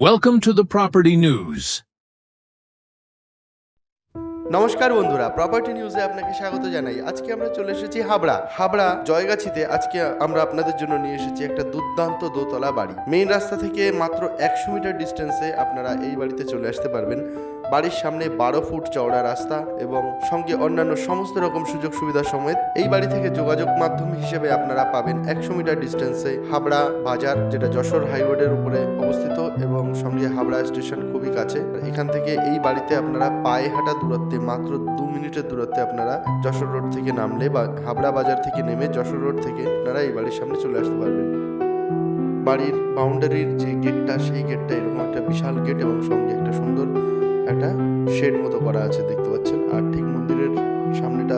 Welcome to the Property News. নমস্কার বন্ধুরা property নিউজে আপনাকে স্বাগত জানাই। আজকে আমরা চলে এসেছি হাবড়া। হাবড়া জয়গাছিতে আজকে আমরা আপনাদের জন্য নিয়ে এসেছি একটা দুর্দান্ত দোতলা বাড়ি। মেইন রাস্তা থেকে মাত্র একশো মিটার ডিস্টেন্সে আপনারা এই বাড়িতে চলে আসতে পারবেন। বাড়ির সামনে বারো ফুট চওড়া রাস্তা এবং সঙ্গে অন্যান্য সমস্ত রকম সুযোগ সুবিধা সমেত এই বাড়ি থেকে যোগাযোগ মাধ্যম হিসেবে আপনারা পাবেন একশো মিটার ডিস্টেন্সে হাবড়া বাজার, যেটা যশোর হাইরোডের উপরে অবস্থিত এবং সঙ্গে হাবড়া স্টেশন খুবই কাছে। এখান থেকে এই বাড়িতে আপনারা পায়ে হাঁটা দূরত্বে মাত্র দু মিনিটের দূরত্বে আপনারা যশোর রোড থেকে নামলে বা হাবড়া বাজার থেকে নেমে যশোর রোড থেকে আপনারা এই বাড়ির সামনে চলে আসতে পারবেন। বাড়ির বাউন্ডারির যে গেটটা সেই গেটটা এরকম একটা বিশাল গেট এবং সঙ্গে একটা সুন্দর একটা শেড মতো করা আছে, দেখতে পাচ্ছেন। আর ঠিক মন্দিরের সামনেটা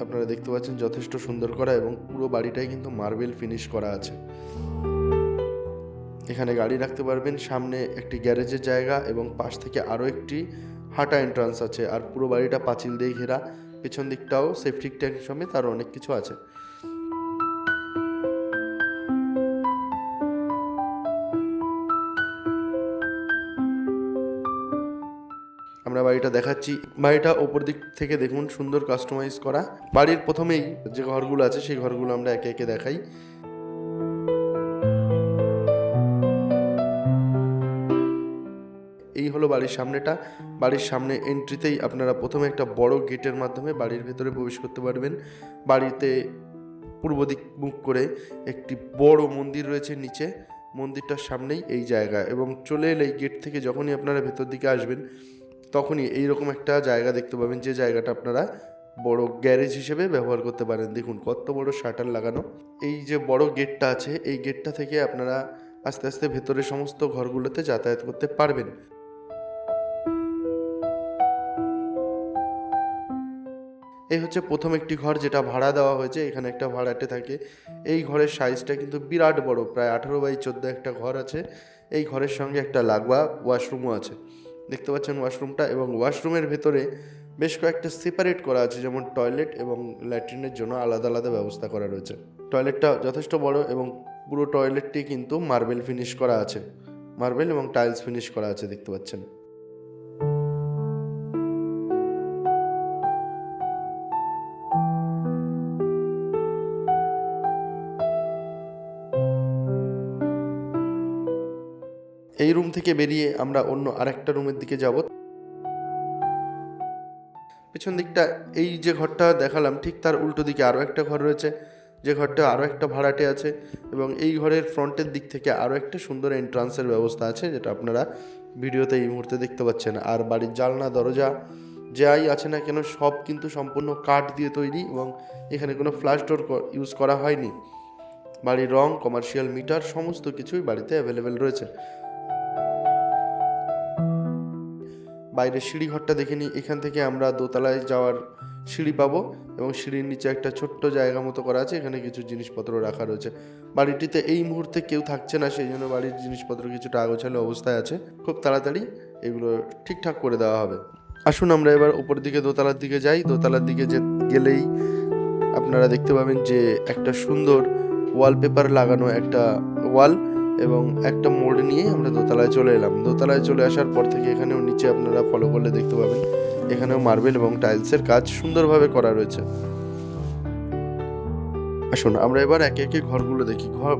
আপনারা দেখতে পাচ্ছেন যথেষ্ট সুন্দর করা এবং পুরো বাড়িটাই কিন্তু মার্বেল ফিনিশ করা আছে। এখানে গাড়ি রাখতে পারবেন, সামনে একটি গ্যারেজের জায়গা এবং পাশ থেকে আরও একটি হাঁটা এন্ট্রান্স আছে। আর পুরো বাড়িটা পাঁচিল দিয়ে ঘেরা, পেছন দিকটাও সেফটি ট্যাঙ্ক সমেত আরও অনেক কিছু আছে। আমরা বাড়িটা দেখাচ্ছি। বাড়িটা ওপর দিক থেকে দেখুন সুন্দর কাস্টমাইজ করা। বাড়ির প্রথমেই যে ঘরগুলো আছে, সেই ঘরগুলো আমরা একে একে দেখাই। এই হলো বাড়ির সামনেটা। বাড়ির সামনে এন্ট্রিতেই আপনারা প্রথমে একটা বড় গেটের মাধ্যমে বাড়ির ভেতরে প্রবেশ করতে পারবেন। বাড়িতে পূর্ব দিক মুখ করে একটি বড় মন্দির রয়েছে নিচে। মন্দিরটার সামনেই এই জায়গা এবং চলে এলে গেট থেকে যখনই আপনারা ভেতর দিকে আসবেন তখনই এইরকম একটা জায়গা দেখতে পাবেন যে জায়গাটা আপনারা বড় গ্যারেজ হিসেবে ব্যবহার করতে পারেন। দেখুন কত বড় শাটার লাগানো। এই যে বড় গেটটা আছে, এই গেটটা থেকে আপনারা আস্তে আস্তে ভেতরে সমস্ত ঘরগুলোতে যাতায়াত করতে পারবেন। এই হচ্ছে প্রথম একটি ঘর যেটা ভাড়া দেওয়া হয়েছে। এখানে একটা ভাড়াটে থাকে। এই ঘরের সাইজটা কিন্তু বিরাট বড়, প্রায় আঠেরো বাই চোদ্দ একটা ঘর আছে। এই ঘরের সঙ্গে একটা লাগোয়া ওয়াশরুমও আছে। দেখতে পাচ্ছেন ওয়াশরুমটা এবং ওয়াশরুমের ভেতরে বেশ কয়েকটা সেপারেট করা আছে, যেমন টয়লেট এবং ল্যাট্রিনের জন্য আলাদা আলাদা ব্যবস্থা করা রয়েছে। টয়লেটটা যথেষ্ট বড় এবং পুরো টয়লেটটি কিন্তু মার্বেল ফিনিশ করা আছে। মার্বেল এবং টাইলস ফিনিশ করা আছে, দেখতে পাচ্ছেন। এই রুম থেকে বেরিয়ে আমরা অন্য আরেকটা রুমের দিকে যাব। পেছন দিকটা, এই যে ঘরটা দেখালাম, ঠিক তার উল্টো দিকে আরও একটা ঘর রয়েছে। যে ঘরটা আরও একটা ভাড়াটে আছে এবং এই ঘরের ফ্রন্টের দিক থেকে আরও একটা সুন্দর এন্ট্রান্সের ব্যবস্থা আছে, যেটা আপনারা ভিডিওতে এই মুহূর্তে দেখতে পাচ্ছেন। আর বাড়ির জানলা, দরজা যাই আছে না কেন, সব কিন্তু সম্পূর্ণ কাঠ দিয়ে তৈরি এবং এখানে কোনো ফ্ল্যাশ ডোর ইউজ করা হয়নি। বাড়ির রং কমার্শিয়াল মিটার সমস্ত কিছুই বাড়িতে অ্যাভেলেবেল রয়েছে। বাইরের সিঁড়ি ঘরটা দেখে নিই। এখান থেকে আমরা দোতলায় যাওয়ার সিঁড়ি পাবো এবং সিঁড়ির নিচে একটা ছোট্ট জায়গা মতো করা আছে। এখানে কিছু জিনিসপত্র রাখা রয়েছে। বাড়িটিতে এই মুহূর্তে কেউ থাকছে না, সেই জন্য বাড়ির জিনিসপত্র কিছুটা আগোছালো অবস্থায় আছে। খুব তাড়াতাড়ি এগুলো ঠিকঠাক করে দেওয়া হবে। আসুন আমরা এবার উপর দিকে দোতলার দিকে যাই। দোতলার দিকে যে গেলেই আপনারা দেখতে পাবেন যে একটা সুন্দর ওয়ালপেপার লাগানো একটা ওয়াল এবং একটা মোড় নিয়ে আমরা দোতলায় চলে এলাম। দোতলায় চলে আসার পর থেকে এখানেও নিচে আপনারা ফলো করলে দেখতে পাবেন। এখানেও মার্বেল এবং টাইলসের কাজ সুন্দরভাবে করা রয়েছে। আসুন, আমরা এবার একে একে ঘরগুলো দেখি। ঘর,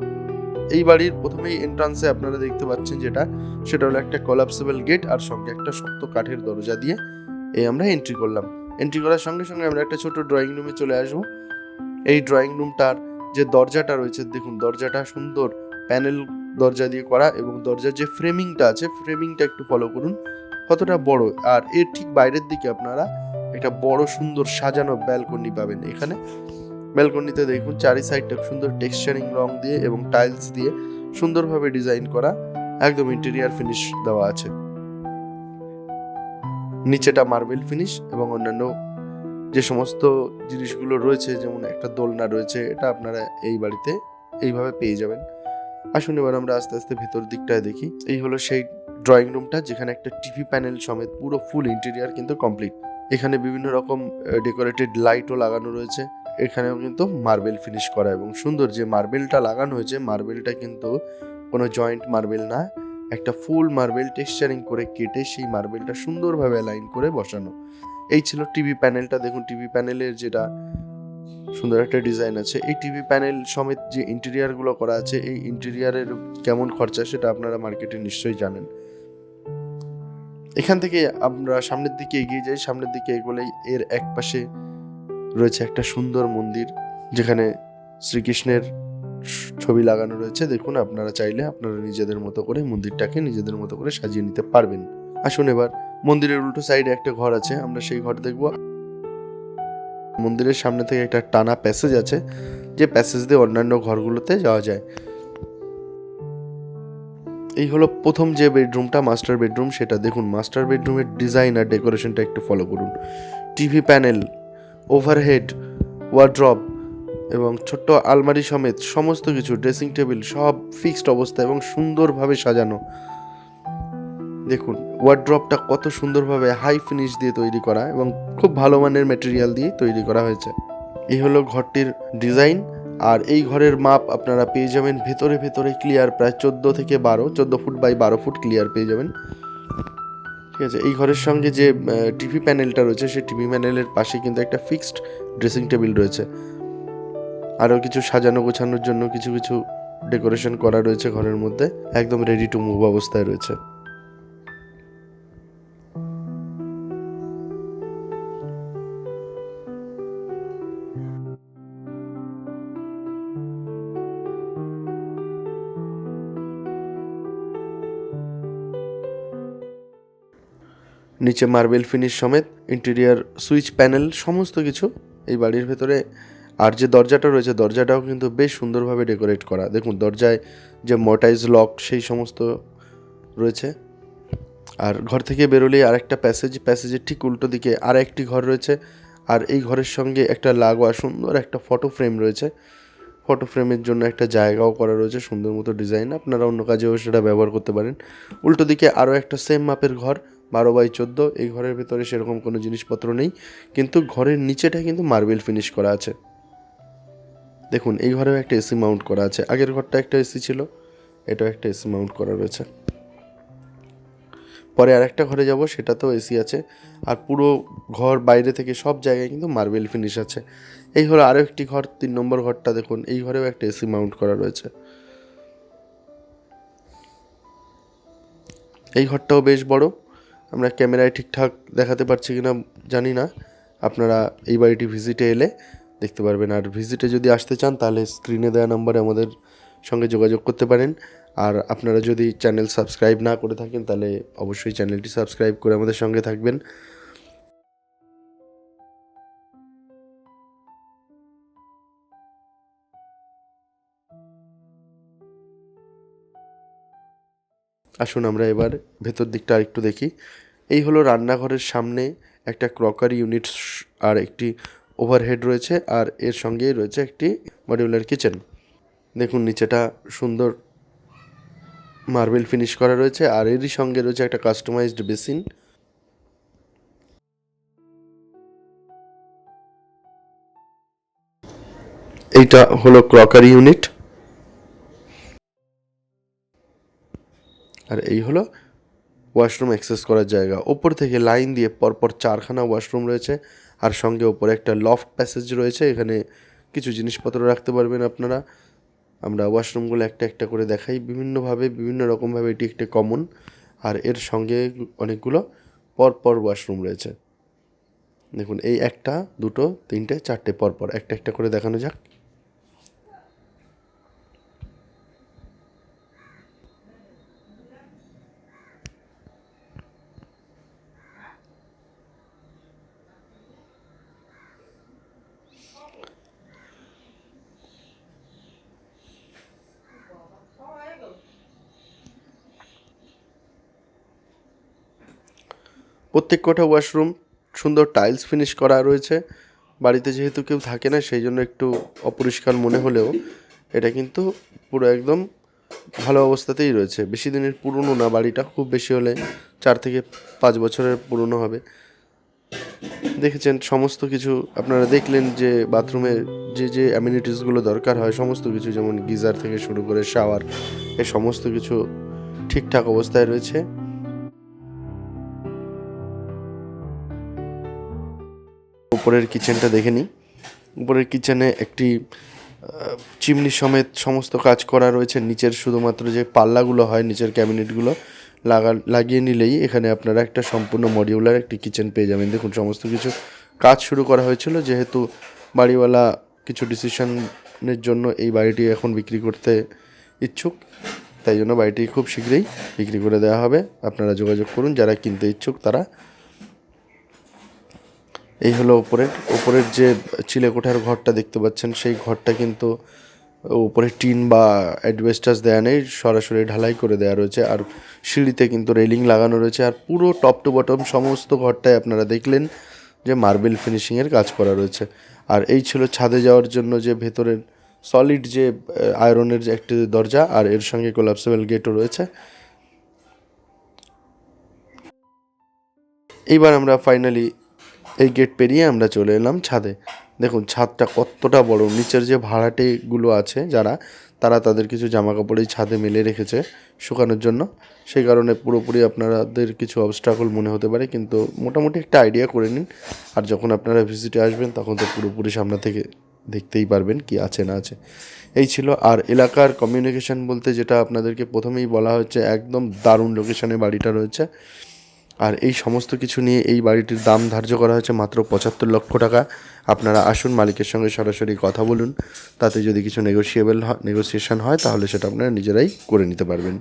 এই বাড়ির প্রথমেই এন্ট্রান্সে আপনারা দেখতে পাচ্ছেন যেটা, সেটা হলো একটা কলাপসেবল গেট আর সঙ্গে একটা শক্ত কাঠের দরজা দিয়ে এই আমরা এন্ট্রি করলাম। এন্ট্রি করার সঙ্গে সঙ্গে আমরা একটা ছোট ড্রয়িং রুমে চলে আসব। এই ড্রয়িং রুমটার যে দরজাটা রয়েছে, দেখুন, দরজাটা সুন্দর প্যানেল দরজা দিয়ে করা এবং দরজার যে ফ্রেমিংটা আছে ফ্রেমিংটা একটু ফলো করুন। কতটা বড়। আর এর ঠিক বাইরের দিকে আপনারা একটা বড় সুন্দর সাজানো ব্যালকনি পাবেন এখানে। ব্যালকনিতে দেখুন চারি সাইডটা সুন্দর টেক্সচারিং রং দিয়ে এবং টাইলস দিয়ে সুন্দরভাবে ডিজাইন করা। একদম ইন্টেরিয়ার ফিনিশ দেওয়া আছে। নিচেটা মার্বেল ফিনিশ এবং অন্যান্য যে সমস্ত জিনিসগুলো রয়েছে, যেমন একটা দোলনা রয়েছে, এটা আপনারা এই বাড়িতে এইভাবে পেয়ে যাবেন। আসুন এবার আমরা আস্তে আস্তে ভেতর দিকটায় দেখি। এই হলো সেই ড্রয়িং রুমটা যেখানে একটা টিভি প্যানেল সমেত পুরো ফুল ইন্টেরিয়ার কিন্তু কমপ্লিট এখানে বিভিন্ন রকম ডেকোরেটেড লাইটও লাগানো রয়েছে। এখানেও কিন্তু মার্বেল ফিনিশ করা এবং সুন্দর যে মার্বেলটা লাগানো হয়েছে মার্বেলটা কিন্তু কোনো জয়েন্ট মার্বেল না। একটা ফুল মার্বেল টেক্সচারিং করে কেটে সেই মার্বেলটা সুন্দরভাবে লাইন করে বসানো। এই ছিল টিভি প্যানেলটা দেখুন টিভি প্যানেলের যেটা সুন্দর একটা ডিজাইন আছে। এই টিভি প্যানেল সমেত যে ইন্টেরিয়ারগুলো করা আছে, এই ইন্টেরিয়ারের কেমন খরচা সেটা আপনারা মার্কেটে নিশ্চয়ই জানেন। এখান থেকে আমরা সামনের দিকে এগিয়ে যাই। সামনের দিকে এগোলেই এর এক পাশে রয়েছে একটা সুন্দর মন্দির, যেখানে শ্রীকৃষ্ণের ছবি লাগানো রয়েছে। দেখুন, আপনারা চাইলে আপনারা নিজেদের মতো করে মন্দিরটাকে নিজেদের মতো করে সাজিয়ে নিতে পারবেন। আসুন এবার মন্দিরের উল্টো সাইডে একটা ঘর আছে। আমরা সেই ঘর দেখব। মন্দিরের সামনে থেকে একটা টানা প্যাসেজ আছে, যে প্যাসেজ দিয়ে অন্যান্য ঘরগুলোতে যাওয়া যায়। এই হলো প্রথম যে বেডরুমটা মাস্টার বেডরুম সেটা দেখুন। মাস্টার বেডরুমের ডিজাইন আর ডেকোরেশনটা একটু ফলো করুন। টিভি প্যানেল ওভারহেড ওয়ার্ড্রপ এবং ছোট্ট আলমারি সমেত সমস্ত কিছু ড্রেসিং টেবিল সব ফিক্সড অবস্থা এবং সুন্দরভাবে সাজানো। দেখুন ওয়ার্ড্রপটা কত সুন্দরভাবে হাই ফিনিশ দিয়ে তৈরি করা এবং খুব ভালো মানের মেটেরিয়াল দিয়ে তৈরি করা হয়েছে। এই হলো ঘরটির ডিজাইন আর এই ঘরের মাপ আপনারা পেয়ে যাবেন ভেতরে ভেতরে ক্লিয়ার প্রায় চোদ্দ থেকে বারো, চোদ্দ ফুট বাই বারো ফুট ক্লিয়ার পেয়ে যাবেন। ঠিক আছে, এই ঘরের সঙ্গে যে টিভি প্যানেলটা রয়েছে, সেই টিভি প্যানেলের পাশে কিন্তু একটা ফিক্সড ড্রেসিং টেবিল রয়েছে। আরও কিছু সাজানো গোছানোর জন্য কিছু কিছু ডেকোরেশন করা রয়েছে ঘরের মধ্যে, একদম রেডি টু মুভ অবস্থায় রয়েছে। নিচে মার্বেল ফিনিশ সমেত ইন্টেরিয়ার সুইচ প্যানেল, সমস্ত কিছু এই বাড়ির ভেতরে। আর যে দরজাটা রয়েছে, দরজাটাও কিন্তু বেশ সুন্দরভাবে ডেকোরেট করা। দেখুন, দরজায় যে মর্টাইজ লক সেই সমস্ত রয়েছে। আর ঘর থেকে বেরোলেই আরেকটা প্যাসেজ প্যাসেজের ঠিক উল্টো দিকে আর একটি ঘর রয়েছে। আর এই ঘরের সঙ্গে একটা লাগোয়া, সুন্দর একটা ফটো ফ্রেম রয়েছে। ফটো ফ্রেমের জন্য একটা জায়গাও করা রয়েছে, সুন্দর মতো ডিজাইন আপনারা অন্য কাজেও সেটা ব্যবহার করতে পারেন। উল্টো দিকে আরও একটা সেম মাপের ঘর। বারো বাই চোদ্দ, এই ঘরের ভেতরে সেরকম কোনো জিনিসপত্র নেই। কিন্তু ঘরের নিচেটা কিন্তু মার্বেল ফিনিশ করা আছে। দেখুন, এই ঘরেও একটা এসি মাউন্ট করা আছে। আগের ঘরটা একটা এসি ছিল, এটাও একটা এসি মাউন্ট করা রয়েছে। পরে আরেকটা ঘরে যাব, সেটাতেও এসি আছে। আর পুরো ঘর বাইরে থেকে সব জায়গায় কিন্তু মার্বেল ফিনিশ আছে। এই হলো আরও একটি ঘর, তিন নম্বর ঘরটা দেখুন, এই ঘরেও একটা এসি মাউন্ট করা রয়েছে। এই ঘরটাও বেশ বড়। আমরা ক্যামেরায় ঠিকঠাক দেখাতে পারছি কিনা জানি না। আপনারা এই বাড়িটি ভিজিটে এলে দেখতে পারবেন। আর ভিজিটে যদি আসতে চান, তাহলে স্ক্রিনে দেওয়া নম্বরে আমাদের সঙ্গে যোগাযোগ করতে পারেন। আর আপনারা যদি চ্যানেল সাবস্ক্রাইব না করে থাকেন, তাহলে অবশ্যই চ্যানেলটি সাবস্ক্রাইব করে আমাদের সঙ্গে থাকবেন। আসুন আমরা এবার ভেতর দিকটা আরেকটু দেখি। এই হলো রান্নাঘরের সামনে একটা ক্রকারি ইউনিট আর একটি ওভারহেড রয়েছে আর এর সঙ্গেই রয়েছে একটি মডিউলার কিচেন। দেখুন, নিচেটা সুন্দর মার্বেল ফিনিশ করা রয়েছে আর এরই সঙ্গে রয়েছে একটা কাস্টমাইজড বেসিন। এইটা হলো ক্রকারি ইউনিট। আর এই হলো ওয়াশরুম অ্যাক্সেস করার জায়গা। ওপর থেকে লাইন দিয়ে পরপর চারখানা ওয়াশরুম রয়েছে আর সঙ্গে ওপরে একটা লফট প্যাসেজ রয়েছে। এখানে কিছু জিনিসপত্র রাখতে পারবেন আপনারা। আমরা ওয়াশরুমগুলো একটা একটা করে দেখাই। বিভিন্নভাবে, বিভিন্ন রকমভাবে এটি একটি কমন। আর এর সঙ্গে অনেকগুলো পরপর ওয়াশরুম রয়েছে। দেখুন, এই একটা, দুটো, তিনটে, চারটে পরপর। একটা একটা করে দেখানো যাক। প্রত্যেক কটা ওয়াশরুম সুন্দর টাইলস ফিনিশ করা রয়েছে। বাড়িতে যেহেতু কেউ থাকে না সেই জন্য একটু অপরিষ্কার মনে হলেও এটা কিন্তু পুরো একদম ভালো অবস্থাতেই রয়েছে। বেশি দিনের পুরনো না, বাড়িটা খুব বেশি হলে চার থেকে পাঁচ বছরের পুরনো হবে। দেখেছেন, সমস্ত কিছু আপনারা দেখলেন যে বাথরুমে যে যে অ্যামিনিটিসগুলো দরকার হয়, সমস্ত কিছু যেমন গিজার থেকে শুরু করে শাওয়ার এ সমস্ত কিছু ঠিকঠাক অবস্থায় রয়েছে। উপরের কিচেনটা দেখে নিই। উপরের কিচেনে একটি চিমনি সমেত সমস্ত কাজ করা রয়েছে। নিচের শুধুমাত্র যে পাল্লাগুলো হয়, নিচের ক্যাবিনেটগুলো লাগা, লাগিয়ে নিলেই এখানে আপনারা একটা সম্পূর্ণ মডিউলার একটি কিচেন পেয়ে যাবেন। দেখুন, সমস্ত কিছু কাজ শুরু করা হয়েছিল। যেহেতু বাড়িওয়ালা কিছু ডিসিশনের জন্য এই বাড়িটি এখন বিক্রি করতে ইচ্ছুক, তাই জন্য বাড়িটি খুব শীঘ্রই বিক্রি করে দেওয়া হবে। আপনারা যোগাযোগ করুন, যারা কিনতে ইচ্ছুক তারা এই হলো ওপরের ওপরের যে চিলেকোঠার ঘরটা দেখতে পাচ্ছেন, সেই ঘরটা কিন্তু উপরে টিন বা অ্যাডভেস্টাস দেওয়া নেই, সরাসরি ঢালাই করে দেওয়া রয়েছে। আর সিঁড়িতে কিন্তু রেলিং লাগানো রয়েছে। আর পুরো টপ টু বটম সমস্ত ঘরটায় আপনারা দেখলেন যে মার্বেল ফিনিশিংয়ের কাজ করা রয়েছে। আর এই ছিল ছাদে যাওয়ার জন্য যে ভেতরের সলিড যে আয়রনের যে একটি দরজা, আর এর সঙ্গে কোলাপসেবল গেটও রয়েছে। এইবার আমরা ফাইনালি এই গেট পেরিয়ে আমরা চলে এলাম ছাদে। দেখুন, ছাদটা কতটা বড়। নিচের যে ভাড়াটেগুলো আছে যারা, তারা তাদের কিছু জামা কাপড় এই ছাদে মেলে রেখেছে শুকানোর জন্য। সেই কারণে পুরোপুরি আপনাদের কিছু অবস্ট্রাকল মনে হতে পারে, কিন্তু মোটামুটি একটা আইডিয়া করে নিন। আর যখন আপনারা ভিজিটে আসবেন, তখন তো পুরোপুরি সামনে থেকে দেখতেই পারবেন কি আছে না আছে। এই ছিল আর এলাকার কমিউনিকেশন বলতে যেটা আপনাদেরকে প্রথমেই বলা হচ্ছে একদম দারুণ লোকেশনে বাড়িটা রয়েছে। আর এই সমস্ত কিছু নিয়ে এই বাড়িটির দাম ধার্য করা হয়েছে মাত্র পঁচাত্তর লক্ষ টাকা। আপনারা আসুন, মালিকের সঙ্গে সরাসরি কথা বলুন। তাতে যদি কিছু নেগোসিয়েবল হয় নেগোসিয়েশন হয়, তাহলে সেটা আপনারা নিজেরাই করে নিতে পারবেন।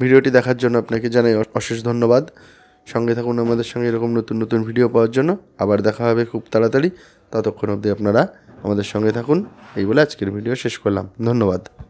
ভিডিওটি দেখার জন্য আপনাকে জানাই অশেষ ধন্যবাদ। সঙ্গে থাকুন আমাদের সঙ্গে এরকম নতুন নতুন ভিডিও পাওয়ার জন্য। আবার দেখা হবে খুব তাড়াতাড়ি। ততক্ষণ অবধি আপনারা আমাদের সঙ্গে থাকুন। এই বলে আজকের ভিডিও শেষ করলাম। ধন্যবাদ।